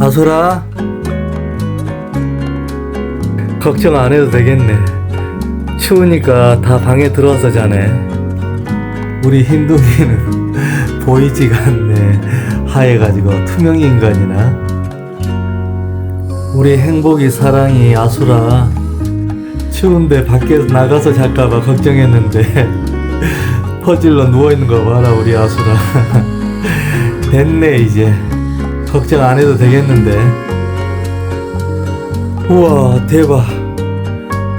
아소라 걱정 안 해도 되겠네. 추우니까 다 방에 들어와서 자네. 우리 흰둥이는 보이지가 않네. 하얘가지고 투명 인간이나. 우리 행복이 사랑이 아수라 추운데 밖에 나가서 잘까봐 걱정했는데 퍼질러 누워있는 거 봐라 우리 아수라 됐네 이제 걱정 안 해도 되겠는데. 우와 대박.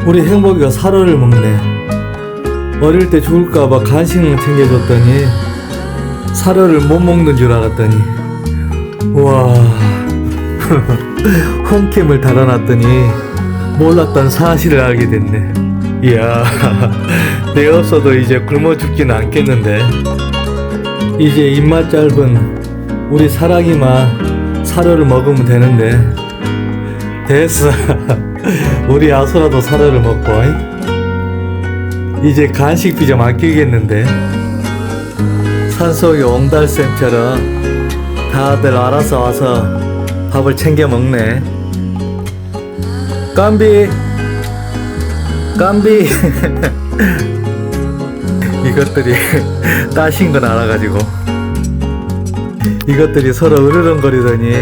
우리 행복이가 사료를 먹네. 어릴 때 죽을까봐 간식을 챙겨줬더니 사료를 못 먹는 줄 알았더니. 우와. 홈캠을 달아놨더니 몰랐던 사실을 알게 됐네. 이야 내 없어도 이제 굶어 죽지는 않겠는데. 이제 입맛 짧은 우리 사랑이만 사료를 먹으면 되는데. 됐어. 우리 아소라도 사료를 먹고 이제 간식비 좀 아끼겠는데. 산속의 옹달샘처럼 다들 알아서 와서 밥을 챙겨 먹네. 깜비. 깜비. 이것들이 따신 건 알아가지고 이것들이 서로 으르렁거리더니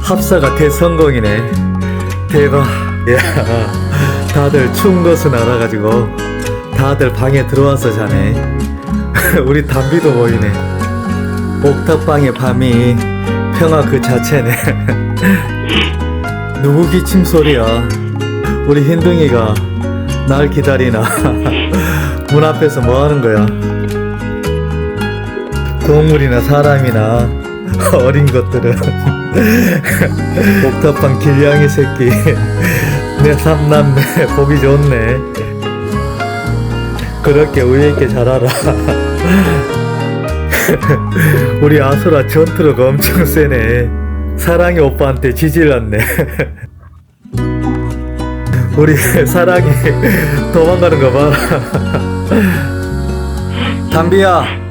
합사가 대성공이네. 대박. 야 다들 추운 것은 알아가지고 다들 방에 들어와서 자네. 우리 담비도 보이네. 옥탑방의 밤이 평화 그 자체네. 누구 기침 소리야? 우리 흰둥이가 날 기다리나? 문 앞에서 뭐 하는 거야 동물이나 사람이나 어린 것들은 옥탑방 길냥이 새끼. 내 삼남매 보기 좋네. 그렇게 우애 있게 자라라. 우리 아수라 전투력 엄청 세네. 사랑이 오빠한테 지질났네. 우리 사랑이 도망가는 거 봐라. 담비야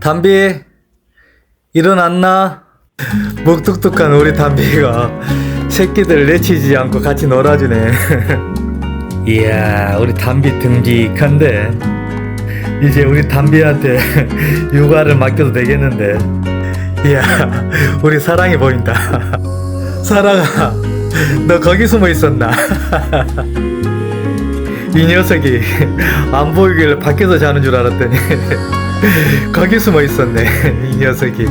담비 일어났나? 묵뚝뚝한 우리 담비가 새끼들 내치지 않고 같이 놀아주네. 이야 우리 담비 듬직한데. 이제 우리 담비한테 육아를 맡겨도 되겠는데. 이야 우리 사랑이 보인다. 사랑아 너 거기 숨어 있었나? 이 녀석이 안 보이길래 밖에서 자는 줄 알았더니 거기 숨어 있었네 이 녀석이.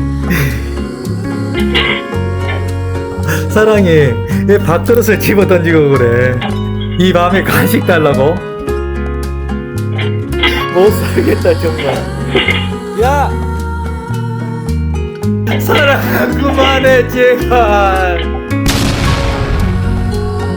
사랑이 왜 밥그릇을 집어 던지고 그래. 이 밤에 간식 달라고? 못 살겠다 정말. 야! 사랑 그만해 제발